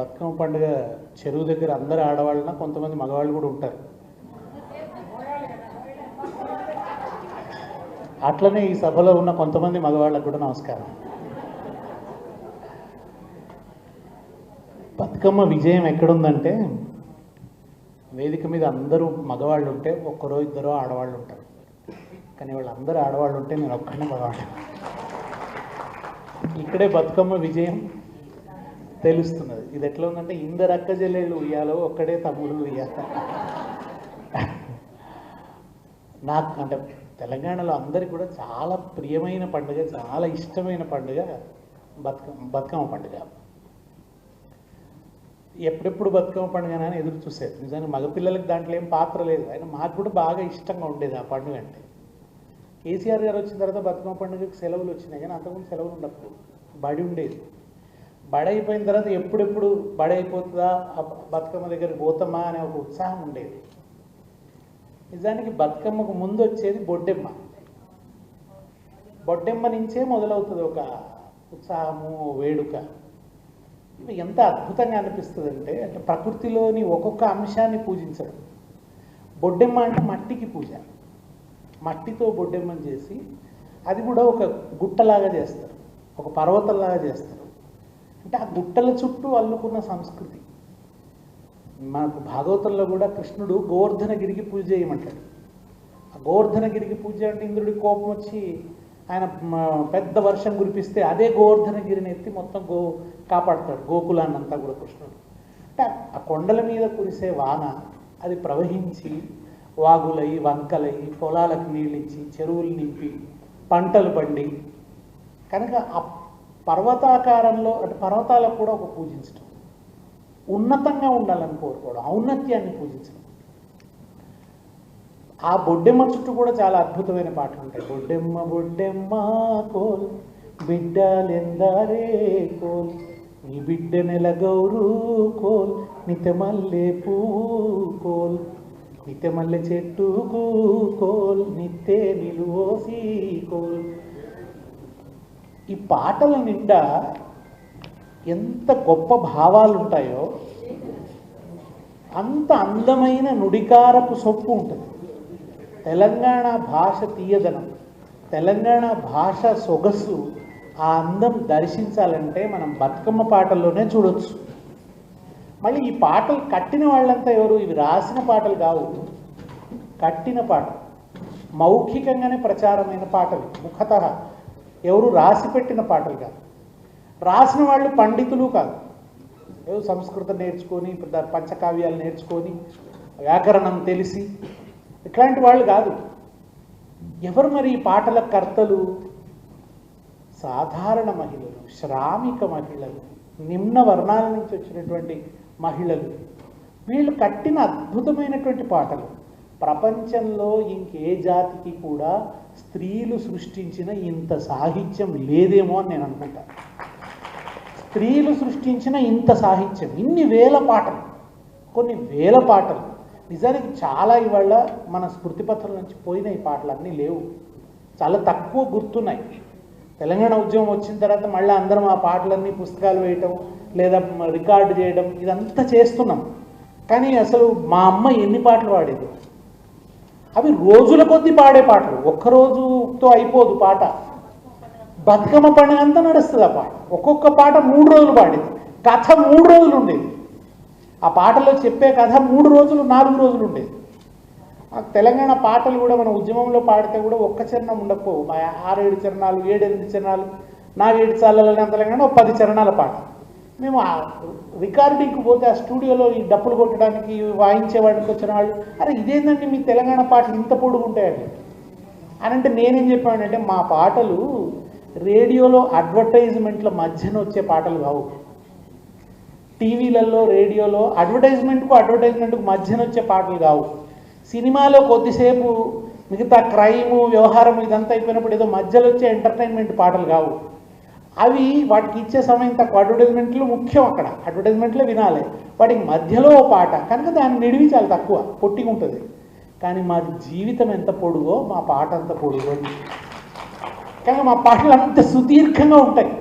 బతుకమ్మ పండుగ చెరువు దగ్గర అందరు ఆడవాళ్ళన కొంతమంది మగవాళ్ళు కూడా ఉంటారు. అట్లనే ఈ సభలో ఉన్న కొంతమంది మగవాళ్ళకు కూడా నమస్కారం. బతుకమ్మ విజయం ఎక్కడుందంటే వేదిక మీద అందరూ మగవాళ్ళు ఉంటే ఒక్కరో ఇద్దరో ఆడవాళ్ళు ఉంటారు. కానీ వాళ్ళందరూ ఆడవాళ్ళు ఉంటే నేను ఒక్కడే మగవాళ్ళు ఇక్కడే బతుకమ్మ విజయం తెలుస్తున్నది. ఇది ఎట్లా ఉందంటే ఇందరు అక్క చెల్లెళ్ళు ఉయ్యాలో ఒక్కడే తమ్ముడు ఉయ్యాల. నాకు అంటే తెలంగాణలో అందరికి కూడా చాలా ప్రియమైన పండుగ చాలా ఇష్టమైన పండుగ బతుకమ్మ బతుకమ్మ పండుగ. ఎప్పుడెప్పుడు బతుకమ్మ పండుగ అని ఎదురు చూసేది. నిజానికి మగపిల్లలకు దాంట్లో ఏం పాత్ర లేదు. ఆయన మాకు కూడా బాగా ఇష్టంగా ఉండేది ఆ పండుగ అంటే. కేసీఆర్ గారు వచ్చిన తర్వాత బతుకమ్మ పండుగకి సెలవులు వచ్చినాయి. కానీ అంతకుముందు సెలవులు ఉండప్పుడు బడి ఉండేది. బడైపోయిన తర్వాత ఎప్పుడెప్పుడు బడైపోతుందా? ఆ బతుకమ్మ దగ్గరికి పోతామా అనే ఒక ఉత్సాహం ఉండేది. నిజానికి బతుకమ్మకు ముందు వచ్చేది బొడ్డెమ్మ. బొడ్డెమ్మ నుంచే మొదలవుతుంది ఒక ఉత్సాహము వేడుక. ఇవి ఎంత అద్భుతంగా అనిపిస్తుంది అంటే అంటే ప్రకృతిలోని ఒక్కొక్క అంశాన్ని పూజించడం. బొడ్డెమ్మ అంటే మట్టికి పూజ. మట్టితో బొడ్డెమ్మని చేసి అది కూడా ఒక గుట్టలాగా చేస్తారు. ఒక పర్వతంలాగా చేస్తారు. అంటే ఆ గుట్టల చుట్టూ అల్లుకున్న సంస్కృతి. మనకు భాగవతంలో కూడా కృష్ణుడు గోవర్ధనగిరికి పూజ చేయమంటాడు. ఆ గోవర్ధనగిరికి పూజ అంటే ఇంద్రుడికి కోపం వచ్చి ఆయన పెద్ద వర్షం కురిపిస్తే అదే గోవర్ధనగిరిని ఎత్తి మొత్తం గో కాపాడతాడు. గోకులాన్నంతా కూడా కృష్ణుడు. అంటే ఆ కొండల మీద కురిసే వాన అది ప్రవహించి వాగులై వంకలై పొలాలకు నీళ్ళిచ్చి చెరువులు నింపి పంటలు పండి కనుక ఆ పర్వతాకారంలో అంటే పర్వతాలకు కూడా ఒక పూజించడం ఉన్నతంగా ఉండాలని కోరుకోవడం ఔన్నత్యాన్ని పూజించడం. ఆ బొడ్డెమ్మ చుట్టూ కూడా చాలా అద్భుతమైన పాటలు ఉంటాయి. బొడ్డెమ్మ బొడ్డెమ్మ కోల్ బిడ్డలెందరే కోల్ నీ బిడ్డ నెల గౌరు కోల్ నిత్యమల్లె పువ్వు కోల్ నిత్యమల్లె చెట్టుకు కోల్ నిత్తే నిలువోసి కోల్. ఈ పాటల నిండా ఎంత గొప్ప భావాలు ఉంటాయో అంత అందమైన నుడికారపు సొప్పు ఉంటుంది. తెలంగాణ భాష తీయదనం తెలంగాణ భాష సొగసు ఆ అందం దర్శించాలంటే మనం బతుకమ్మ పాటల్లోనే చూడొచ్చు. మళ్ళీ ఈ పాటలు కట్టిన వాళ్ళంతా ఎవరు? ఇవి రాసిన పాటలు కావు. కట్టిన పాట మౌఖికంగానే ప్రచారమైన పాటలు ముఖత ఎవరు రాసి పెట్టిన పాటలు కాదు. రాసిన వాళ్ళు పండితులు కాదు. ఏదో సంస్కృతం నేర్చుకొని పంచకావ్యాలు నేర్చుకొని వ్యాకరణం తెలిసి ఇట్లాంటి వాళ్ళు కాదు. ఎవరు మరి ఈ పాటల కర్తలు? సాధారణ మహిళలు శ్రామిక మహిళలు నిమ్న వర్ణాల నుంచి వచ్చినటువంటి మహిళలు. వీళ్ళు కట్టిన అద్భుతమైనటువంటి పాటలు. ప్రపంచంలో ఇంకే జాతికి కూడా స్త్రీలు సృష్టించిన ఇంత సాహిత్యం లేదేమో అని నేను అనుకుంటాను స్త్రీలు సృష్టించిన ఇంత సాహిత్యం ఇన్ని వేల పాటలు కొన్ని వేల పాటలు. నిజానికి చాలా ఇవాళ మన స్మృతిపత్రం నుంచి పోయిన ఈ పాటలన్నీ లేవు. చాలా తక్కువ గుర్తున్నాయి. తెలంగాణ ఉద్యమం వచ్చిన తర్వాత మళ్ళీ అందరం ఆ పాటలన్నీ పుస్తకాలు వేయటం లేదా రికార్డు చేయడం ఇదంతా చేస్తున్నాం. కానీ అసలు మా అమ్మ ఎన్ని పాటలు పాడేది? అవి రోజుల కొద్దీ పాడే పాటలు. ఒక్క రోజుతో అయిపోదు పాట. బతుకమ్మ పండుగ అంతా నడుస్తుంది ఆ పాట. ఒక్కొక్క పాట మూడు రోజులు పాడేది. కథ మూడు రోజులు ఉండేది. ఆ పాటలో చెప్పే కథ మూడు రోజులు నాలుగు రోజులు ఉండేది. ఆ తెలంగాణ పాటలు కూడా మన ఉద్యమంలో పాడితే కూడా ఒక్క చరణం ఉండకపోవు. మా ఆరేడు చరణాలు ఏడెనిమిది చరణాలు నాలుగేడు చాలని తెలంగాణ ఒక పది చరణాల పాట. మేము ఆ రికార్డింగ్కి పోతే ఆ స్టూడియోలో ఈ డప్పులు కొట్టడానికి వాయించేవాడికి వచ్చిన వాళ్ళు అరే ఇదేందండి మీ తెలంగాణ పాటలు ఇంత పొడుగు ఉంటాయండి? అని అంటే నేనేం చెప్పానంటే మా పాటలు రేడియోలో అడ్వర్టైజ్మెంట్ల మధ్యన వచ్చే పాటలు కావు. టీవీలలో రేడియోలో అడ్వర్టైజ్మెంట్కు అడ్వర్టైజ్మెంట్కు మధ్యన వచ్చే పాటలు కావు. సినిమాలో కొద్దిసేపు మిగతా క్రైము వ్యవహారం ఇదంతా అయిపోయినప్పుడు ఏదో మధ్యలో వచ్చే ఎంటర్టైన్మెంట్ పాటలు కావు. అవి వాటికి ఇచ్చే సమయం తక్కువ అడ్వర్టైజ్మెంట్లు ముఖ్యం అక్కడ. అడ్వర్టైజ్మెంట్లో వినాలి. వాటికి మధ్యలో ఓ పాట. కనుక దాని నిడివి చాలా తక్కువ. పొట్టిగా ఉంటుంది. కానీ మాది జీవితం ఎంత పొడుగో మా పాట అంత పొడుగో. కానీ మా పాటలు అంత సుదీర్ఘంగా ఉంటాయి.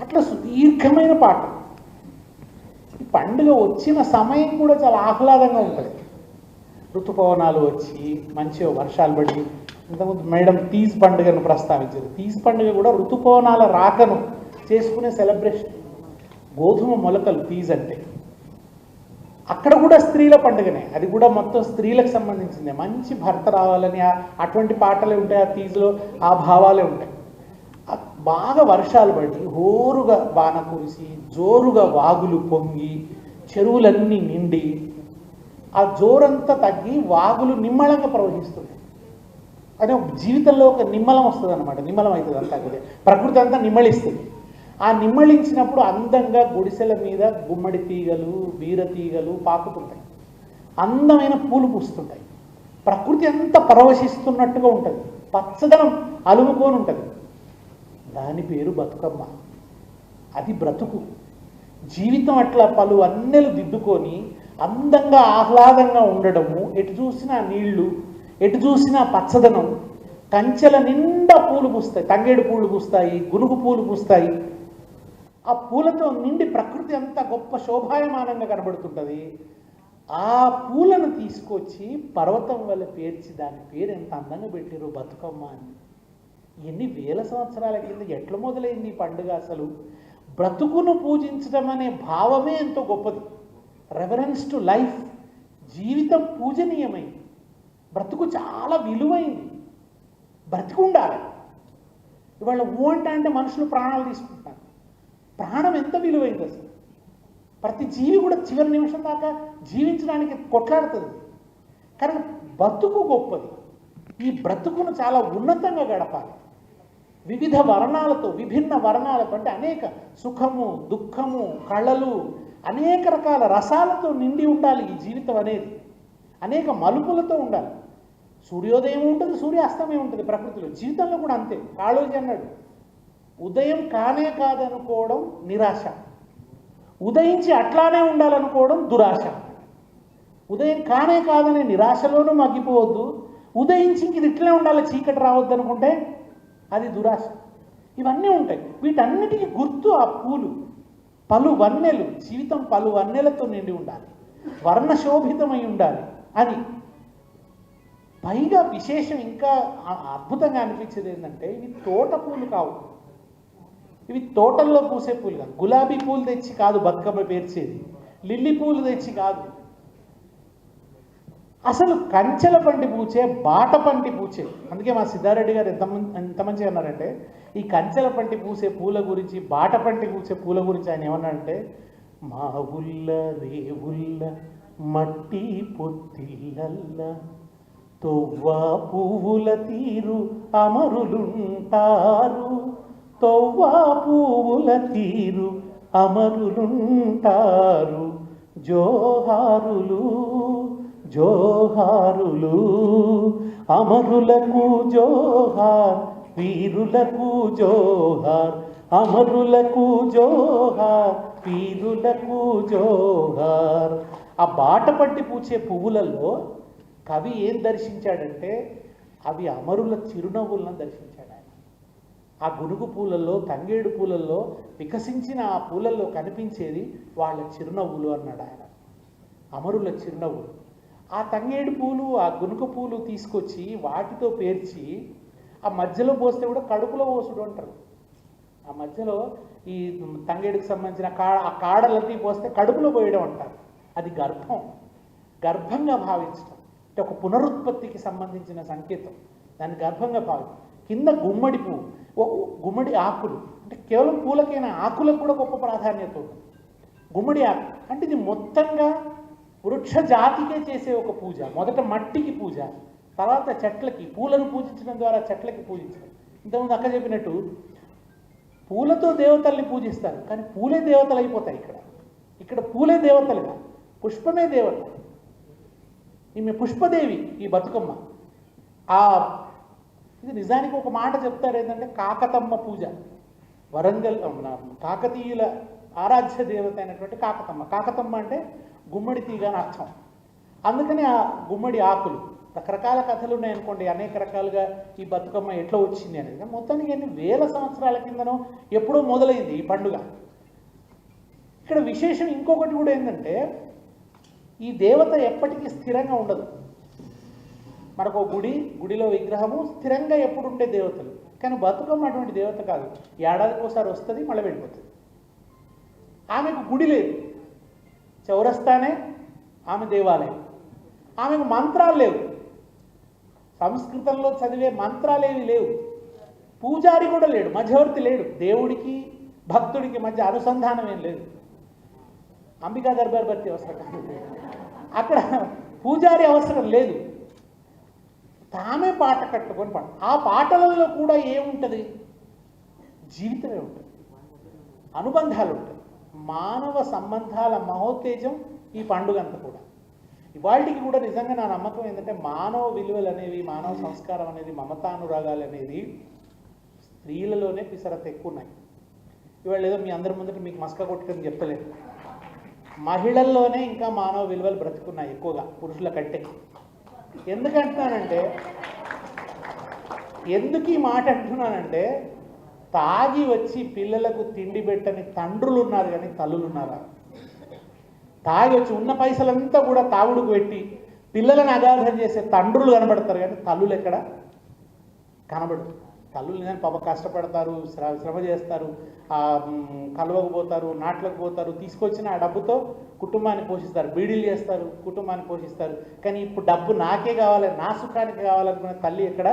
అట్లా సుదీర్ఘమైన పాట. ఈ పండుగ వచ్చిన సమయం కూడా చాలా ఆహ్లాదంగా ఉంటుంది. ఋతుపవనాలు వచ్చి మంచిగా వర్షాలు పడి ఇంతకుముందు మేడం తీజ్ పండుగను ప్రస్తావించారు తీజ్ పండుగ కూడా ఋతుపవనాల రాకను. చేసుకునే సెలబ్రేషన్ గోధుమ మొలకలు తీజ్ అంటే. అక్కడ కూడా స్త్రీల పండుగనే. అది కూడా మొత్తం స్త్రీలకు సంబంధించింది. మంచి భర్త రావాలని ఆ- అటువంటి పాటలే ఉంటాయి ఆ తీజ్లో ఆ భావాలే ఉంటాయి. బాగా వర్షాలు పడి హోరుగా వాన కురిసి జోరుగా వాగులు పొంగి చెరువులన్నీ నిండి ఆ జోరంతా తగ్గి వాగులు నిమ్మళంగా ప్రవహిస్తుంది అదే జీవితంలో ఒక నిమ్మలం వస్తుంది అనమాట నిమ్మలం అవుతుంది అంతా ప్రకృతి అంతా నిమ్మళిస్తుంది ఆ నిమ్మళించినప్పుడు అందంగా గుడిసెల మీద గుమ్మడి తీగలు బీర తీగలు పాకుతుంటాయి. అందమైన పూలు పూస్తుంటాయి. ప్రకృతి అంత పరవశిస్తున్నట్టుగా ఉంటుంది. పచ్చదనం అలుముకొని ఉంటుంది దాని పేరు బతుకమ్మ. అది బ్రతుకు. జీవితం అట్లా పలు అన్నెలు దిద్దుకొని అందంగా ఆహ్లాదంగా ఉండడము ఎటు చూసినా నీళ్ళు ఎటు చూసినా పచ్చదనం కంచెల నిండా పూలు పూస్తాయి. తంగేడు పూలు పూస్తాయి గునుగు పూలు పూస్తాయి. ఆ పూలతో నిండి ప్రకృతి అంతా గొప్ప శోభాయమానంగా కనబడుతుంటుంది. ఆ పూలను తీసుకొచ్చి పర్వతం వల్ల పేర్చి దాని పేరు ఎంత అందంగా పెట్టారు బతుకమ్మ అని. ఎన్ని వేల సంవత్సరాల కింద ఎట్ల మొదలైంది ఈ పండుగ అసలు? బ్రతుకును పూజించడం అనే భావమే ఎంతో గొప్పది. రెఫరెన్స్ టు లైఫ్ జీవితం పూజనీయమైంది బ్రతుకు చాలా విలువైంది. బ్రతుకుండాలి. ఇవాళ ఊ అంటే అంటే మనుషులు ప్రాణాలు తీసుకుంటారు ప్రాణం ఎంత విలువైంది అసలు. ప్రతి జీవి కూడా చివరి నిమిషం దాకా జీవించడానికి కొట్లాడుతుంది. కానీ బతుకు గొప్పది. ఈ బ్రతుకును చాలా ఉన్నతంగా గడపాలి. వివిధ వర్ణాలతో విభిన్న వర్ణాలతో అంటే అనేక సుఖము దుఃఖము కళలు అనేక రకాల రసాలతో నిండి ఉండాలి ఈ జీవితం అనేది. అనేక మలుపులతో ఉండాలి. సూర్యోదయం ఉంటుంది సూర్యాస్తమయం ఉంటుంది ప్రకృతిలో. జీవితంలో కూడా అంతే. కాళోజీ అన్నాడు. ఉదయం కానే కాదనుకోవడం నిరాశ. ఉదయించి అట్లానే ఉండాలనుకోవడం దురాశ. ఉదయం కానే కాదనే నిరాశలోనూ మగ్గిపోవద్దు. ఉదయించి ఇంక ఇది ఇట్లనే ఉండాలి చీకటి రావద్దు అనుకుంటే అది దురాశ. ఇవన్నీ ఉంటాయి. వీటన్నిటికీ గుర్తు ఆ పూలు. పలు వన్నెలు జీవితం పలు వన్నెలతో నిండి ఉండాలి. వర్ణశోభితమై ఉండాలి అని. పైగా విశేషం ఇంకా అద్భుతంగా అనిపించేది ఏంటంటే ఇవి తోట పూలు కావు. ఇవి తోటల్లో పూసే పూలు కాదు. గులాబీ పూలు తెచ్చి కాదు బతుకమ్మ పేర్చేది. లిల్లీ పూలు తెచ్చి కాదు. అసలు కంచెల పంటి పూచే బాట పంటి పూచే. అందుకే మా సిద్ధారెడ్డి గారు ఎంత ఎంత మంచిగా అన్నారంటే ఈ కంచెల పంటి పూసే పూల గురించి బాట పంటి పూసే పూల గురించి ఆయన ఏమన్నారంటే మా ఉల్ల రేవుల్ల మట్టి పొత్తిళ్ళల్ల తొవ్వ పువ్వుల తీరు అమరులుంటారు. తొవ్వా పువ్వుల తీరు అమరులుంటారు. జోహారులు జోహారులు అమరులకు జోహార్ వీరులకు జోహార్ అమరులకు జోహార్ వీరులకు జోహార్. ఆ బాట పట్టి పూచే పువ్వులలో కవి ఏం దర్శించాడంటే అవి అమరుల చిరునవ్వులను దర్శించాడు ఆ గునుగు పూలలో తంగేడు పూలల్లో వికసించిన ఆ పూలలో కనిపించేది వాళ్ళ చిరునవ్వులు అన్నాడు ఆయన. అమరుల చిరునవ్వులు. ఆ తంగేడు పూలు ఆ గునుక పూలు తీసుకొచ్చి వాటితో పేర్చి ఆ మధ్యలో పోస్తే కూడా కడుపులో పోసుడు అంటారు. ఆ మధ్యలో ఈ తంగేడుకు సంబంధించిన కా ఆ కాడలన్నీ పోస్తే కడుపులో పోయడం అంటారు. అది గర్భం. గర్భంగా భావించడం. అంటే ఒక పునరుత్పత్తికి సంబంధించిన సంకేతం. దాన్ని గర్భంగా భావించడం. కింద గుమ్మడి పువ్వు. గుమ్మడి ఆకులు. అంటే కేవలం పూలకైనా ఆకులకు కూడా గొప్ప ప్రాధాన్యత ఉంది. గుమ్మడి ఆకు. అంటే ఇది మొత్తంగా వృక్ష జాతికే చేసే ఒక పూజ. మొదట మట్టికి పూజ. తర్వాత చెట్లకి. పూలను పూజించడం ద్వారా చెట్లకి పూజించడం. ఇంతకుముందు అక్క చెప్పినట్టు పూలతో దేవతల్ని పూజిస్తారు. కానీ పూలే దేవతలు అయిపోతాయి ఇక్కడ. ఇక్కడ పూలే దేవతలుగా. పుష్పమే దేవత. ఈమె పుష్పదేవి ఈ బతుకమ్మ. ఆ ఇది నిజానికి ఒక మాట చెప్తారు ఏంటంటే కాకతమ్మ పూజ. వరంగల్ కాకతీయుల ఆరాధ్య దేవత అయినటువంటి కాకతమ్మ. కాకతమ్మ అంటే గుమ్మడి తీగ అని అర్థం. అందుకని ఆ గుమ్మడి ఆకులు రకరకాల కథలు ఉన్నాయనుకోండి అనేక రకాలుగా ఈ బతుకమ్మ ఎట్లా వచ్చింది అనేది. మొత్తానికి ఎన్ని వేల సంవత్సరాల కిందనో ఎప్పుడో మొదలైంది ఈ పండుగ. ఇక్కడ విశేషం ఇంకొకటి కూడా ఏంటంటే ఈ దేవత ఎప్పటికీ స్థిరంగా ఉండదు. మనకు గుడి గుడిలో విగ్రహము స్థిరంగా ఎప్పుడు ఉండే దేవతలు. కానీ బతుకమ్మ అటువంటి దేవత కాదు. ఏడాదికి ఒకసారి వస్తుంది మళ్ళీ వెళ్ళిపోతుంది. ఆమెకు గుడి లేదు. చౌరస్తానే ఆమె దేవాలయం. ఆమెకు మంత్రాలు లేవు. సంస్కృతంలో చదివే మంత్రాలేవి లేవు. పూజారి కూడా లేడు మధ్యవర్తి లేడు. దేవుడికి భక్తుడికి మధ్య అనుసంధానం ఏం లేదు. అంబికా దర్బార్ భర్తీ అవసరం కాదు. అక్కడ పూజారి అవసరం లేదు. తామే పాట కట్టుకొని పాట ఆ పాటలలో కూడా ఏముంటుంది? జీవితమే ఉంటుంది. అనుబంధాలు ఉంటాయి మానవ సంబంధాల మహోత్తేజం ఈ పండుగ అంతా కూడా. ఇవాళకి కూడా నిజంగా నా నమ్మకం ఏంటంటే మానవ విలువలు అనేవి మానవ సంస్కారం అనేది మమతానురాగాలు అనేది స్త్రీలలోనే పిసరత ఎక్కువ ఉన్నాయి ఇవాళ ఏదో మీ అందరి ముందట మీకు మస్క కొట్టుకొని చెప్పలేదు మహిళల్లోనే ఇంకా మానవ విలువలు బ్రతుకున్నాయి ఎక్కువగా పురుషుల కంటే. ఎందుకంటున్నానంటే ఎందుకు ఈ మాట అంటున్నానంటే తాగి వచ్చి పిల్లలకు తిండి పెట్టని తండ్రులు ఉన్నారు కానీ తల్లులు ఉన్నారా తాగి వచ్చి ఉన్న పైసలంతా కూడా తాగుడుకు పెట్టి పిల్లలను అగాధం చేసే తండ్రులు కనబడతారు కానీ తల్లులు ఎక్కడ? కనబడుతుంది తల్లులు లేదని పాప కష్టపడతారు శ్ర శ్రమ చేస్తారు ఆ, కలువకు పోతారు నాట్లకు పోతారు తీసుకొచ్చిన ఆ డబ్బుతో కుటుంబాన్ని పోషిస్తారు బీడీలు చేస్తారు కుటుంబాన్ని పోషిస్తారు. కానీ ఇప్పుడు డబ్బు నాకే కావాలి నా సుఖానికి కావాలనుకునే తల్లి ఎక్కడ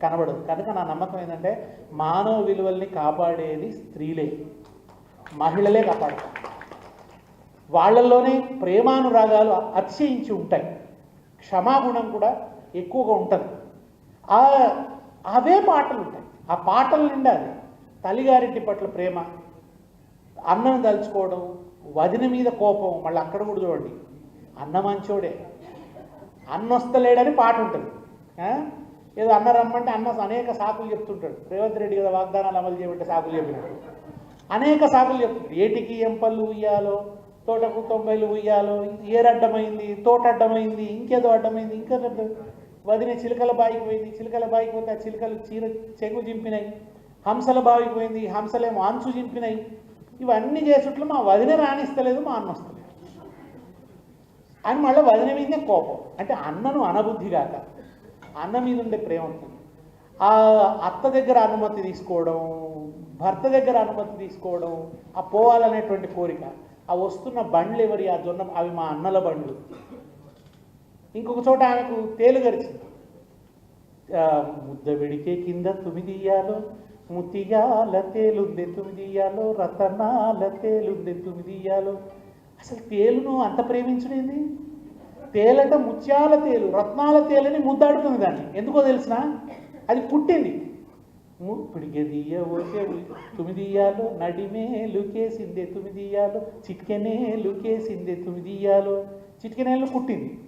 కనబడదు. కనుక నా నమ్మకం ఏంటంటే మానవ విలువల్ని కాపాడేది స్త్రీలే. మహిళలే కాపాడతారు. వాళ్ళల్లోనే ప్రేమానురాగాలు అతిశయించి ఉంటాయి. క్షమాగుణం కూడా ఎక్కువగా ఉంటుంది. ఆ అవే పాటలు ఉంటాయి. ఆ పాటల నిండా అది. తల్లిగారింటి పట్ల ప్రేమ అన్నం దలుచుకోవడం వదిన మీద కోపం మళ్ళీ అక్కడ కూడా చూడండి. అన్న మంచోడే. అన్న వస్తలేడని పాట ఉంటుంది. ఏదో అన్న రమ్మంటే అన్న అనేక సాకులు చెప్తుంటాడు. రేవంత్ రెడ్డి కదా వాగ్దానాలు అమలు చేయమంటే సాకులు చెప్పినట్టు అనేక సాకులు చెప్తుంది ఏటికి ఎంపళ్ళు ఉయ్యాలో? తోటకు తొంభైలు ఉయ్యాలో? ఏరడ్డమైంది తోట అడ్డమైంది? ఇంకేదో అడ్డమైంది? ఇంకేదో వదిన చిలుకల బాయికి పోయింది. చిలుకల బాయికి పోతే ఆ చిలుకలు చీర చెంగు చింపినాయి. హంసల బావికి పోయింది. హంసలేమో అంచు చింపినాయి. ఇవన్నీ చేసుట్లు మా వదిన రాణిస్తలేదు మా అన్న వస్తలేదు. అని మళ్ళీ వదిన మీదనే కోపం. అంటే అన్నను అనబుద్ధి కాక అన్న మీద ఉండే ప్రేమ ఉంటుంది ఆ అత్త దగ్గర అనుమతి తీసుకోవడం భర్త దగ్గర అనుమతి తీసుకోవడం ఆ పోవాలనేటువంటి కోరిక. ఆ వస్తున్న బండ్లు ఎవరి? ఆ జొన్న అవి మా అన్నల బండ్లు. ఇంకొక చోట ఆమెకు తేలు గరిచింది ముద్ద వెడికే కింద తుమిదియాలో ముతియాల తేలుంది తుమిదియాలో రతనాల తేలుంది తుమిదియాలో. అసలు తేలును అంత ప్రేమించడేంది తేలట ముత్యాల తేలు రత్నాల తేలని ముద్దాడుతుంది దాన్ని. ఎందుకో తెలిసిన? అది పుట్టింది. ము- పిడిగెదియ ఓకే తుమిదియాలో నడిమే లుకేసిందే తుమిదియాలో చిట్కెనే లుకేసిందే తుమిదియాలో. చిట్కెనేళ్ళు పుట్టింది.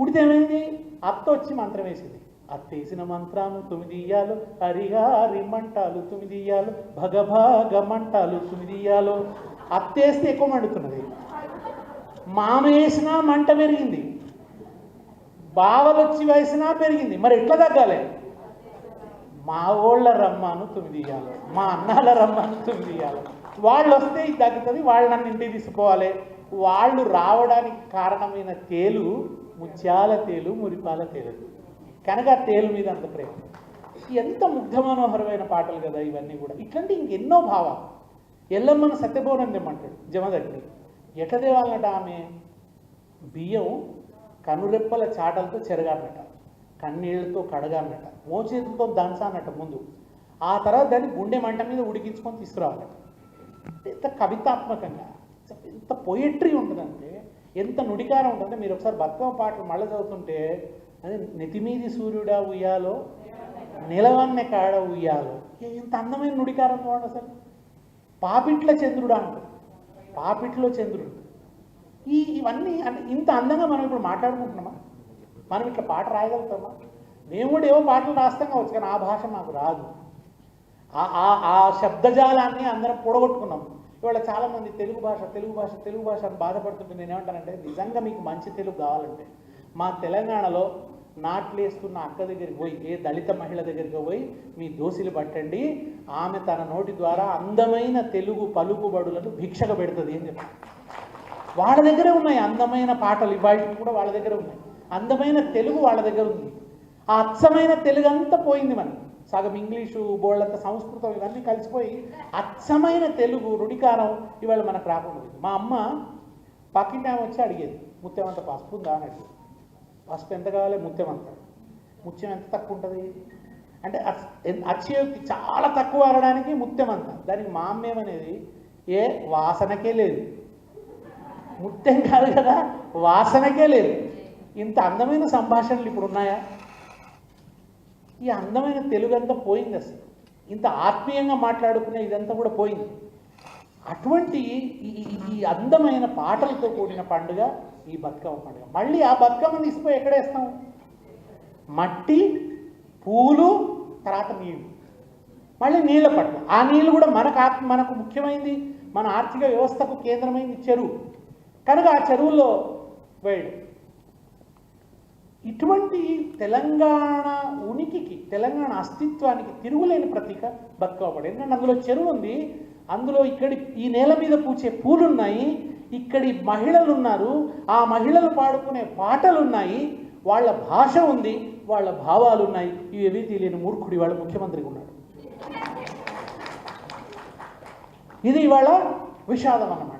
పుడితే ఏమైంది అత్త వచ్చి మంత్రం వేసింది. అత్తేసిన మంత్రాలు తొమ్మిదియ్యాలు హరిహారి మంటాలు తొమ్మిదియ్యాలు భగభాగ మంటాలు తొమ్మిదియ్యాలు. అత్తేస్తే ఎక్కువ మండుతున్నది. మామ వేసినా మంట పెరిగింది. బావలు వచ్చి వేసినా పెరిగింది. మరి ఎట్లా తగ్గాలి? మా ఓళ్ళ రమ్మను తొమ్మిది ఇయ్యాలి మా అన్నాల రమ్మను తొమ్మిది ఇయ్యాలి వాళ్ళు వస్తే ఇది తగ్గుతుంది వాళ్ళు నన్ను ఇంటికి తీసుకోవాలి వాళ్ళు రావడానికి కారణమైన తేలు ముత్యాల తేలు మురిపాల తేలు. కనుక ఆ తేలు మీద అంత ప్రేమ. ఎంత ముగ్ధ మనోహరమైన పాటలు కదా ఇవన్నీ కూడా. ఇట్లాంటి ఇంకెన్నో భావాలు. ఎల్లమ్మను సత్యభవనం తెమ్మంటాడు జమదగ్ని. ఎట ఆమె బియ్యం కనురెప్పల చాటలతో చెరగానట కన్నీళ్ళతో కడగానట మోచేతులతో దంచానట ముందు. ఆ తర్వాత దాన్ని గుండె మంట మీద ఉడికించుకొని తీసుకురావాలట. ఎంత కవితాత్మకంగా ఎంత పొయిట్రీ ఉంటుందంటే ఎంత నుడికారం ఉంటుందంటే మీరు ఒకసారి బతుకమ్మ పాటలు మళ్ళీ చదువుతుంటే అదే నెతిమీది సూర్యుడా ఉయ్యాలో నిలవన్నె కాడ ఉయ్యాలో. ఎంత అందమైన నుడికారం చూడండి అసలు. పాపిట్ల చంద్రుడా అంటారు. పాపిట్లో చంద్రుడు ఈ ఇవన్నీ అంటే ఇంత అందంగా మనం ఇప్పుడు మాట్లాడుకుంటున్నామా? మనం ఇట్లా పాట రాయగలుగుతామా? మేము కూడా ఏవో పాటలు రాస్తాం కావచ్చు కానీ ఆ భాష మాకు రాదు. ఆ- ఆ ఆ శబ్దజాలాన్ని అందరం పొడగొట్టుకున్నాం. ఇవాళ చాలామంది తెలుగు భాష తెలుగు భాష తెలుగు భాష అని బాధపడుతుంటే నేను ఏమంటానంటే నిజంగా మీకు మంచి తెలుగు కావాలంటే మా తెలంగాణలో నాట్లేస్తున్న అక్క దగ్గరికి పోయి ఏ దళిత మహిళ దగ్గరికి పోయి మీ దోసిలు పట్టండి ఆమె తన నోటి ద్వారా అందమైన తెలుగు పలుకుబడులను భిక్షగా పెడుతుంది అని చెప్పి. వాళ్ళ దగ్గరే ఉన్నాయి అందమైన పాటలు ఇవాళ కూడా వాళ్ళ దగ్గర ఉన్నాయి. అందమైన తెలుగు వాళ్ళ దగ్గర ఉంది. ఆ అచ్చమైన తెలుగు అంతా పోయింది మనకి. సగం ఇంగ్లీషు బోళ్ళంత సంస్కృతం ఇవన్నీ కలిసిపోయి అచ్చమైన తెలుగు రుడికారం ఇవాళ మనకు రాకుండా మా అమ్మ పక్కింటి ఆమె వచ్చి అడిగేది ముత్యమంత పసుపు ఉందా? అని అడిగేది. పసుపు ఎంత కావాలి? ముత్యమంత ముత్యం ఎంత తక్కువ ఉంటుంది? అంటే అచ్- చాలా తక్కువ ఆడడానికి ముత్యమంత దానికి మా అమ్మ అనేది ఏ వాసనకే లేదు. ముత్యం కాదు కదా వాసనకే లేదు. ఇంత అందమైన సంభాషణలు ఇప్పుడు ఉన్నాయా? ఈ అందమైన తెలుగు అంతా పోయింది అసలు. ఇంత ఆత్మీయంగా మాట్లాడుకునే ఇదంతా కూడా పోయింది. అటువంటి ఈ- ఈ- అందమైన పాటలతో కూడిన పండుగ ఈ బతుకమ్మ పండుగ. మళ్ళీ ఆ బతుకమ్మ తీసుకుపోయి ఎక్కడేస్తాం మట్టి పూలు తర్వాత నీళ్ళు. మళ్ళీ నీళ్ళ పట్ల. ఆ నీళ్ళు కూడా మనకు ఆత్మ మనకు ముఖ్యమైంది మన ఆర్థిక వ్యవస్థకు కేంద్రమైంది చెరువు. కనుక ఆ చెరువుల్లో వేయడం. ఇటువంటి తెలంగాణ ఉనికికి తెలంగాణ అస్తిత్వానికి తిరుగులేని ప్రతీక బతుకమ్మ ఎందుకంటే అందులో చెరువు ఉంది అందులో ఇక్కడి ఈ నేల మీద పూచే పూలున్నాయి. ఇక్కడి మహిళలు ఉన్నారు ఆ మహిళలు పాడుకునే పాటలు ఉన్నాయి వాళ్ళ భాష ఉంది. వాళ్ళ భావాలు ఉన్నాయి ఇవేవి తెలియని మూర్ఖుడి వాళ్ళ ముఖ్యమంత్రిగా ఉన్నాడు. ఇది ఇవాళ విషాదం అన్నమాట.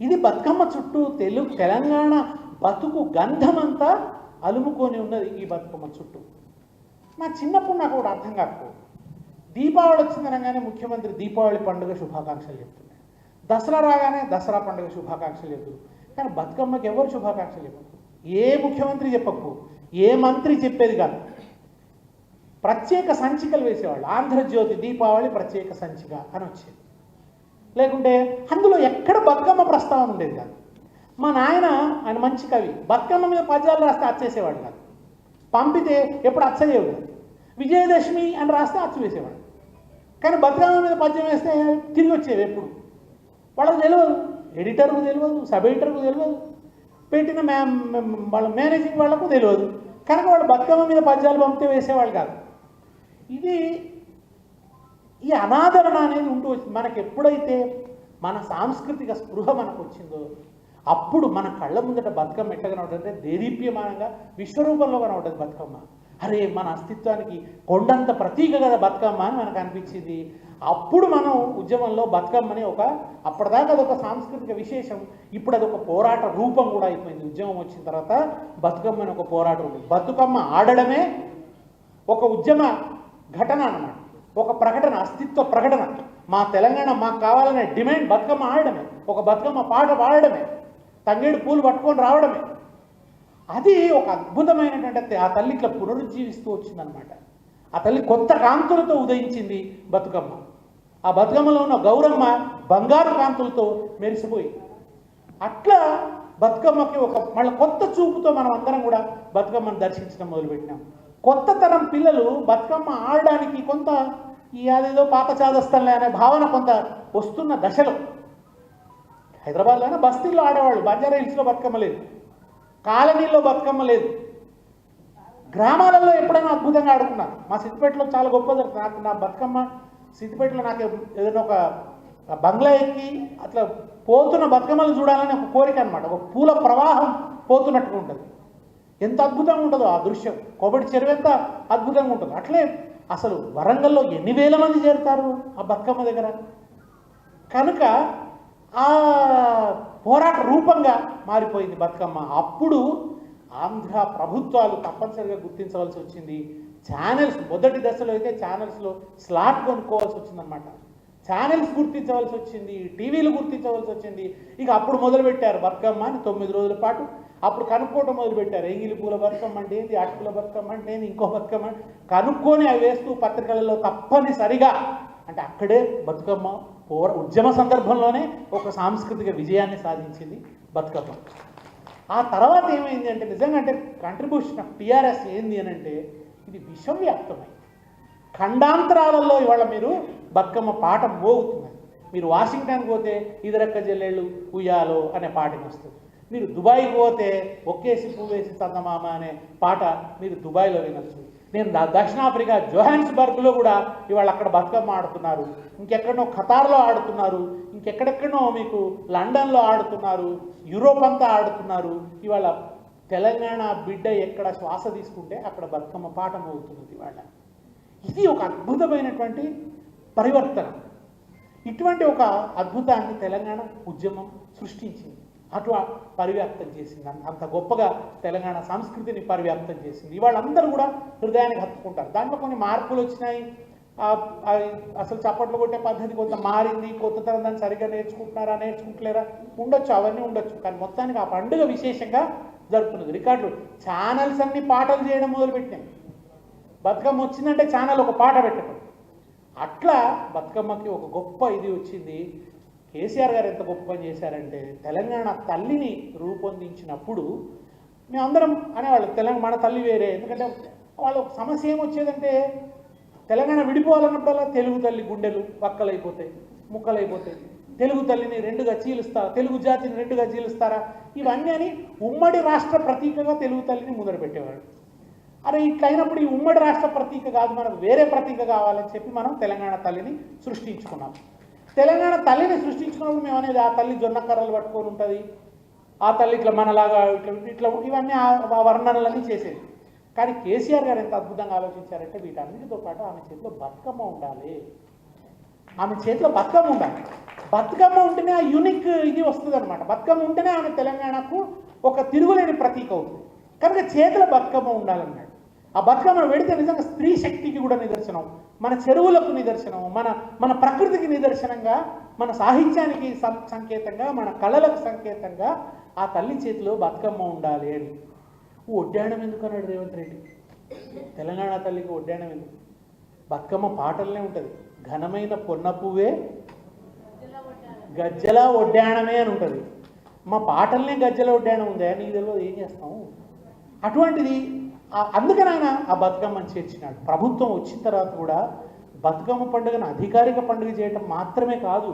ఇది బతుకమ్మ చుట్టూ తెలుగు తెలంగాణ బతుకు గంధమంతా అలుముకొని ఉన్నది ఈ బతుకమ్మ చుట్టూ. నా చిన్నప్పుడు నాకు కూడా అర్థం కాకపో. దీపావళి వచ్చిందనగానే ముఖ్యమంత్రి దీపావళి పండుగ శుభాకాంక్షలు చెప్తున్నాడు దసరా రాగానే దసరా పండుగ శుభాకాంక్షలు చెప్తారు కానీ బతుకమ్మకి ఎవరు శుభాకాంక్షలు చెప్పరు? ఏ ముఖ్యమంత్రి చెప్పకు ఏ మంత్రి చెప్పేది కాదు. ప్రత్యేక సంచికలు వేసేవాళ్ళు. ఆంధ్రజ్యోతి దీపావళి ప్రత్యేక సంచిక అని వచ్చేది. లేకుంటే అందులో ఎక్కడ బతుకమ్మ ప్రస్తావన ఉండేది కాదు. మా నాయన ఆయన మంచి కవి. బతుకమ్మ మీద పద్యాలు రాస్తే అచ్చేసేవాడు కాదు. పంపితే ఎప్పుడు అచ్చయ్యేవి కాదు విజయదశమి అని రాస్తే అచ్చు వేసేవాడు కానీ బతుకమ్మ మీద పద్యం వేస్తే తిరిగి వచ్చేవి ఎప్పుడు? వాళ్ళకి తెలియదు ఎడిటర్కు తెలియదు సబ్ ఎడిటర్కు తెలియదు పెట్టిన మ్యా వాళ్ళ మేనేజింగ్ వాళ్ళకు తెలియదు కనుక వాళ్ళు బతుకమ్మ మీద పద్యాలు పంపితే వేసేవాళ్ళు కాదు. ఇది ఈ అనాదరణ అనేది ఉంటూ వచ్చింది. మనకి ఎప్పుడైతే మన సాంస్కృతిక స్పృహ మనకు వచ్చిందో అప్పుడు మన కళ్ళ ముందట బతుకమ్మ ఎట్లా కనబడుతుంటే దేదీప్యమానంగా విశ్వరూపంలో కనబడుతుంది బతుకమ్మ. అరే మన అస్తిత్వానికి కొండంత ప్రతీక కదా బతుకమ్మ అని మనకు అనిపించింది. అప్పుడు మనం ఉద్యమంలో బతుకమ్మని ఒక అప్పటిదాకా అదొక సాంస్కృతిక విశేషం. ఇప్పుడు అదొక పోరాట రూపం కూడా అయిపోయింది. ఉద్యమం వచ్చిన తర్వాత బతుకమ్మని ఒక పోరాట రూపం. బతుకమ్మ ఆడడమే ఒక ఉద్యమ ఘటన అన్నమాట. ఒక ప్రకటన అస్తిత్వ ప్రకటన. మా తెలంగాణ మాకు కావాలనే డిమాండ్ బతుకమ్మ ఆడడమే. ఒక బతుకమ్మ పాట పాడడమే. తంగేడు పూలు పట్టుకొని రావడమే. అది ఒక అద్భుతమైనటువంటి ఆ తల్లి ఇట్లా పునరుజ్జీవిస్తూ వచ్చిందనమాట ఆ తల్లి కొత్త కాంతులతో ఉదయించింది బతుకమ్మ. ఆ బతుకమ్మలో ఉన్న గౌరమ్మ బంగారు కాంతులతో మెరిసిపోయింది అట్లా బతుకమ్మకి ఒక మళ్ళీ కొత్త చూపుతో మనం అందరం కూడా బతుకమ్మను దర్శించడం మొదలుపెట్టినాం. కొత్త తరం పిల్లలు బతుకమ్మ ఆడడానికి కొంత ఈ అదేదో పాత చాదస్తంలే అనే భావన కొంత వస్తున్న దశలో. హైదరాబాద్లోనే బస్తీల్లో ఆడేవాళ్ళు. బంజారా హిల్స్లో బతుకమ్మ లేదు. కాలనీలో బతుకమ్మ లేదు. గ్రామాలలో ఎప్పుడైనా అద్భుతంగా ఆడుకున్నాను మా సిద్దిపేటలో చాలా గొప్ప నాకు నా బతుకమ్మ సిద్దిపేటలో నాకు ఏదైనా ఒక బంగ్లా ఎక్కి అట్లా పోతున్న బతుకమ్మలు చూడాలని ఒక కోరిక అనమాట ఒక పూల ప్రవాహం పోతున్నట్టుగా ఉంటుంది. ఎంత అద్భుతంగా ఉంటుందో ఆ దృశ్యం. కొబ్బరి చెరువు ఎంత అద్భుతంగా ఉంటుంది. అట్లే అసలు వరంగల్లో ఎన్ని వేల మంది చేరుతారు ఆ బతుకమ్మ దగ్గర? కనుక ఆ పోరాట రూపంగా మారిపోయింది బతుకమ్మ. అప్పుడు ఆంధ్ర ప్రభుత్వాలు తప్పనిసరిగా గుర్తించవలసి వచ్చింది. ఛానల్స్ మొదటి దశలో అయితే ఛానల్స్లో స్లాట్ కొనుక్కోవాల్సి వచ్చిందనమాట ఛానల్స్ గుర్తించవలసి వచ్చింది టీవీలు గుర్తించవలసి వచ్చింది. ఇక అప్పుడు మొదలుపెట్టారు బతుకమ్మ అని తొమ్మిది రోజుల పాటు. అప్పుడు కనుక్కోవటం మొదలుపెట్టారు. ఎంగిలి పూల బతుకమ్మ అంటే ఏంది అటుకుల బతుకమ్మ అంటే ఏంది ఇంకో బతుకమ్మ కనుక్కొని అవి వేస్తూ పత్రికలలో తప్పనిసరిగా అంటే అక్కడే బతుకమ్మ పోర ఉద్యమ సందర్భంలోనే ఒక సాంస్కృతిక విజయాన్ని సాధించింది బతుకమ్మ. ఆ తర్వాత ఏమైంది అంటే నిజంగా అంటే కంట్రిబ్యూషన్ ఆఫ్ టీఆర్ఎస్ ఏంది అని అంటే ఇది విశ్వవ్యాప్తమైంది. ఖండాంతరాలలో ఇవాళ మీరు బతుకమ్మ పాట మోగుతున్నది మీరు వాషింగ్టన్ పోతే ఇదరక్క జల్లెళ్ళు ఉయ్యాలో అనే పాటకి వస్తుంది. మీరు దుబాయ్కి పోతే ఒక్కేసి పువ్వేసి చందమామ అనే పాట మీరు దుబాయ్లో వినొచ్చు. నేను దక్షిణాఫ్రికా జోహాన్స్బర్గ్లో కూడా ఇవాళ అక్కడ బతుకమ్మ ఆడుతున్నారు. ఇంకెక్కడనో ఖతార్లో ఆడుతున్నారు. ఇంకెక్కడెక్కడనో మీకు లండన్లో ఆడుతున్నారు. యూరోప్ అంతా ఆడుతున్నారు. ఇవాళ తెలంగాణ బిడ్డ ఎక్కడ శ్వాస తీసుకుంటే అక్కడ బతుకమ్మ పాఠం అవుతున్నది ఇవాళ. ఇది ఒక అద్భుతమైనటువంటి పరివర్తన. ఇటువంటి ఒక అద్భుతాన్ని తెలంగాణ ఉద్యమం సృష్టించింది. అటు పరివ్యాప్తం చేసింది. అంత- అంత గొప్పగా తెలంగాణ సంస్కృతిని పరివ్యాప్తం చేసింది. ఇవాళ అందరూ కూడా హృదయానికి హత్తుకుంటారు. దాంట్లో కొన్ని మార్పులు వచ్చినాయి. అసలు చప్పట్లు కొట్టే పద్ధతి కొంత మారింది. కొత్త తరం దాన్ని సరిగ్గా నేర్చుకుంటున్నారా నేర్చుకుంటలేరా? ఉండొచ్చు. అవన్నీ ఉండొచ్చు. కానీ మొత్తానికి ఆ పండుగ విశేషంగా జరుపుతున్నది రికార్డులు ఛానల్స్ అన్ని పాటలు చేయడం మొదలుపెట్టినాయి. బతుకమ్మ వచ్చిందంటే ఛానల్ ఒక పాట పెట్టడం. అట్లా బతుకమ్మకి ఒక గొప్ప ఇది వచ్చింది. కేసీఆర్ గారు ఎంత గొప్ప పని చేశారంటే తెలంగాణ తల్లిని రూపొందించినప్పుడు మేమందరం అనేవాళ్ళు తెలంగాణ మన తల్లి వేరే. ఎందుకంటే వాళ్ళ ఒక సమస్య ఏమొచ్చేదంటే తెలంగాణ విడిపోవాలన్నప్పుడల్లా తెలుగు తల్లి గుండెలు పక్కలైపోతాయి ముక్కలైపోతాయి. తెలుగు తల్లిని రెండుగా చీలుస్తారా తెలుగు జాతిని రెండుగా చీలుస్తారా? ఇవన్నీ అని ఉమ్మడి రాష్ట్ర ప్రతీకగా తెలుగు తల్లిని ముందర పెట్టేవాడు అరే ఇట్లయినప్పుడు ఈ ఉమ్మడి రాష్ట్ర ప్రతీక కాదు మనకు వేరే ప్రతీక కావాలని చెప్పి మనం తెలంగాణ తల్లిని సృష్టించుకున్నాం. తెలంగాణ తల్లిని సృష్టించుకున్నప్పుడు మేము అనేది ఆ తల్లి జొన్న కర్రలు పట్టుకొని ఉంటుంది. ఆ తల్లి ఇట్లా మనలాగా ఇట్లా ఇట్లా ఇవన్నీ ఆ- ఆ వర్ణనలన్నీ చేసేది. కానీ కేసీఆర్ గారు ఎంత అద్భుతంగా ఆలోచించారంటే వీటన్నిటితో పాటు ఆమె చేతిలో బతుకమ్మ ఉండాలి. ఆమె చేతిలో బతుకమ్మ ఉండాలి. బతుకమ్మ ఉంటేనే ఆ యూనిక్ ఇది వస్తుంది అనమాట బతుకమ్మ ఉంటేనే ఆమె తెలంగాణకు ఒక తిరుగులేని ప్రతీక అవుతుంది. కనుక చేతిలో బతుకమ్మ ఉండాలన్నాడు. ఆ బతుకమ్మను పెడితే నిజంగా స్త్రీ శక్తికి కూడా నిదర్శనం. మన చెరువులకు నిదర్శనం. మన మన ప్రకృతికి నిదర్శనంగా మన సాహిత్యానికి సంకేతంగా మన కళలకు సంకేతంగా ఆ తల్లి చేతిలో బతుకమ్మ ఉండాలి అని. ఒడ్డాణం ఎందుకు? అన్నాడు రేవంత్ రెడ్డి. తెలంగాణ తల్లికి ఒడ్డాణం ఎందుకు? బతుకమ్మ పాటలనే ఉంటుంది. ఘనమైన పొన్న పువ్వే గజ్జల ఒడ్డాణమే అని ఉంటుంది. మా పాటలనే గజ్జల ఒడ్డాణం ఉందా? నీకు తెలియదు ఏం చేస్తాము అటువంటిది అందుకని ఆయన ఆ బతుకమ్మని చేర్చినాడు. ప్రభుత్వం వచ్చిన తర్వాత కూడా బతుకమ్మ పండుగను అధికారిక పండుగ చేయటం మాత్రమే కాదు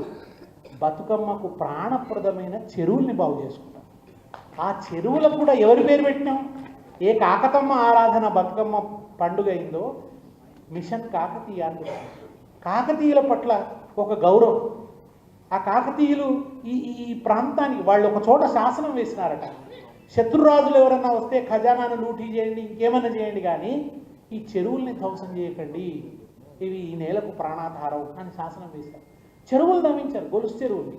బతుకమ్మకు ప్రాణప్రదమైన చెరువుల్ని బాగు చేసుకుంటాం ఆ చెరువులకు కూడా ఎవరి పేరు పెట్టినాం? ఏ కాకతమ్మ ఆరాధన బతుకమ్మ పండుగ అయిందో మిషన్ కాకతీయ అని కాకతీయుల పట్ల ఒక గౌరవం. ఆ కాకతీయులు ఈ ఈ ప్రాంతానికి వాళ్ళు ఒక చోట శాసనం వేసినారట. శత్రురాజులు ఎవరన్నా వస్తే ఖజానాను లూటీ చేయండి ఇంకేమన్నా చేయండి కానీ ఈ చెరువుల్ని ధ్వంసం చేయకండి. ఇవి ఈ నేలకు ప్రాణాధారం అని శాసనం వేశారు. చెరువులు దమించారు గొలుసు చెరువుని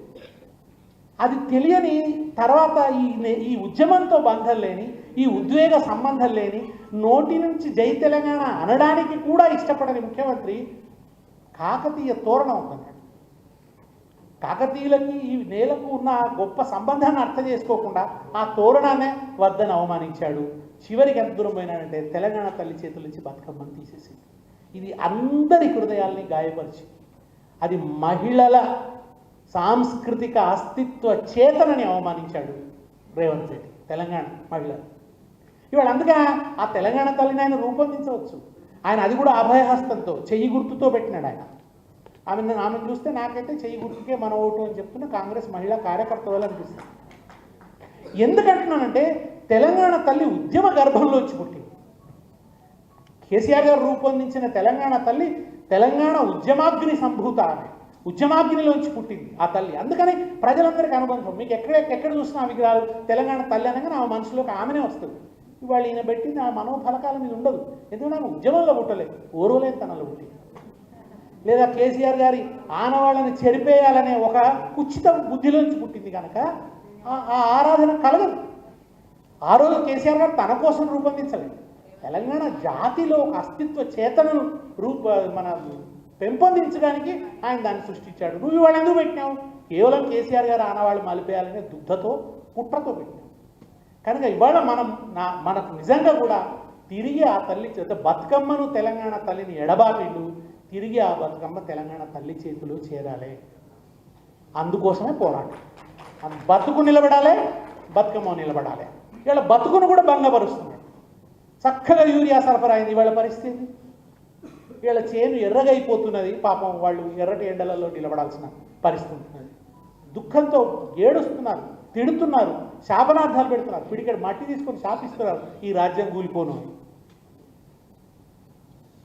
అది తెలియని తర్వాత ఈ నే- ఈ ఉద్యమంతో బంధం లేని ఈ ఉద్వేగ సంబంధం లేని నోటి నుంచి జై తెలంగాణ అనడానికి కూడా ఇష్టపడని ముఖ్యమంత్రి కాకతీయ తోరణం ఉందన్నాడు కాకతీయులకి ఈ నేలకు ఉన్న గొప్ప సంబంధాన్ని అర్థం చేసుకోకుండా ఆ తోరణాన్నే వద్దని అవమానించాడు. చివరికి ఎంత దూరం పోయినాడంటే తెలంగాణ తల్లి చేతుల నుంచి బతుకమ్మని తీసేసింది. ఇది అందరి హృదయాల్ని గాయపరిచి అది మహిళల సాంస్కృతిక అస్తిత్వ చేతనని అవమానించాడు రేవంత్ రెడ్డి తెలంగాణ మహిళలు. ఇవాళ అందుకే ఆ తెలంగాణ తల్లిని ఆయన రూపొందించవచ్చు. ఆయన అది కూడా అభయహస్తంతో చెయ్యి గుర్తుతో పెట్టినాడు ఆయన. ఆమె ఆమెను చూస్తే నాకైతే చెయ్యి గుర్తుకే మన ఓటు అని చెప్తున్న కాంగ్రెస్ మహిళా కార్యకర్త వల్ల అనిపిస్తుంది. ఎందుకంటున్నానంటే తెలంగాణ తల్లి ఉద్యమ గర్భంలోంచి పుట్టింది. కేసీఆర్ గారు రూపొందించిన తెలంగాణ తల్లి తెలంగాణ ఉద్యమాగ్ని సంభూత ఆమె. ఉద్యమాగ్నిలోంచి పుట్టింది ఆ తల్లి. అందుకని ప్రజలందరికీ అనుబంధం. మీకు ఎక్కడ ఎక్కడ చూసినా విగ్రహాలు తెలంగాణ తల్లి అనగానే ఆ మనసులోకి ఆమెనే వస్తుంది. ఇవాళ ఈయన పెట్టింది ఆ మనోఫలకాల మీద ఉండదు. ఎందుకంటే ఆమె ఉద్యమంలో పుట్టలేదు. ఓర్వలేని తనలో పుట్టింది. లేదా కేసీఆర్ గారి ఆనవాళ్ళని చెరిపేయాలనే ఒక కుచిత బుద్ధిలోంచి పుట్టింది కనుక ఆ- ఆరాధన కలగదు. ఆ రోజు కేసీఆర్ గారు తన కోసం రూపొందించలేదు. తెలంగాణ జాతిలో ఒక అస్తిత్వ చేతనను రూప మన పెంపొందించడానికి ఆయన దాన్ని సృష్టించాడు. నువ్వు ఇవాళ ఎందుకు పెట్టినావు? కేవలం కేసీఆర్ గారు ఆనవాళ్ళు మలిపేయాలనే దుద్ధతో కుట్రతో పెట్టినావు కనుక ఇవాళ మనం నా మనకు నిజంగా కూడా తిరిగి ఆ తల్లి బతుకమ్మను తెలంగాణ తల్లిని ఎడబాపిండు తిరిగి ఆ బతుకమ్మ తెలంగాణ తల్లి చేతిలో చేరాలి. అందుకోసమే పోరాటం. బతుకు నిలబడాలి బతుకమ్మ నిలబడాలి. ఇవాళ బతుకును కూడా భంగపరుస్తున్నాడు చక్కగా యూరియా సరఫరా అయింది ఇవాళ పరిస్థితి. వీళ్ళ చేను ఎర్రగైపోతున్నది పాపం వాళ్ళు ఎర్రటి ఎండలలో నిలబడాల్సిన పరిస్థితి ఉంటున్నది దుఃఖంతో ఏడుస్తున్నారు తిడుతున్నారు శాపనార్థాలు పెడుతున్నారు. పిడికెడు మట్టి తీసుకొని శాపిస్తున్నారు. ఈ రాజ్యం కూలిపోను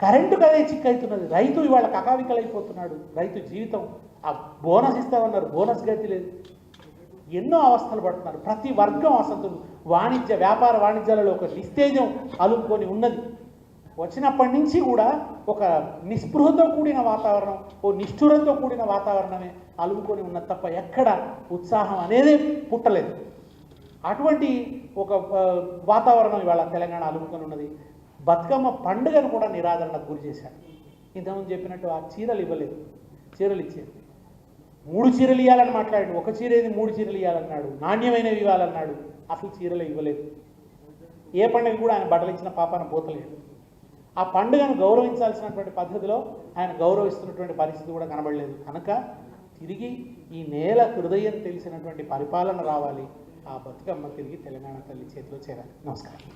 కరెంటు కదే చిక్కవుతున్నది రైతు ఇవాళ కకావికలైపోతున్నాడు. రైతు జీవితం ఆ బోనస్ ఇస్తామన్నారు. బోనస్ గతి లేదు. ఎన్నో అవస్థలు పడుతున్నారు. ప్రతి వర్గం అసలు వాణిజ్య వ్యాపార వాణిజ్యాలలో ఒక నిస్తేజం అలుపుకొని ఉన్నది. వచ్చినప్పటి నుంచి కూడా ఒక నిస్పృహతో కూడిన వాతావరణం ఓ నిష్ఠురంతో కూడిన వాతావరణమే అలుముకొని ఉన్న తప్ప ఎక్కడ ఉత్సాహం అనేది పుట్టలేదు. అటువంటి ఒక వాతావరణం ఇవాళ తెలంగాణ అలుముకొని ఉన్నది. బతుకమ్మ పండుగను కూడా నిరాదరణకు గురి చేశారు ఇంతకుముందు చెప్పినట్టు ఆ చీరలు ఇవ్వలేదు. చీరలు ఇచ్చేది. మూడు చీరలు ఇవ్వాలని మాట్లాడాడు. ఒక చీర ఏది? మూడు చీరలు ఇవ్వాలన్నాడు. నాణ్యమైనవి ఇవ్వాలన్నాడు. అసలు చీరలు ఇవ్వలేదు. ఏ పండుగ కూడా ఆయన బట్టలు ఇచ్చిన పాపాన పోతలేదు. ఆ పండుగను గౌరవించాల్సినటువంటి పద్ధతిలో ఆయన గౌరవిస్తున్నటువంటి పరిస్థితి కూడా కనబడలేదు. కనుక తిరిగి ఈ నేల హృదయం తెలిసినటువంటి పరిపాలన రావాలి. ఆ బతుకమ్మ తిరిగి తెలంగాణ తల్లి చేతిలో చేరాలి. నమస్కారం.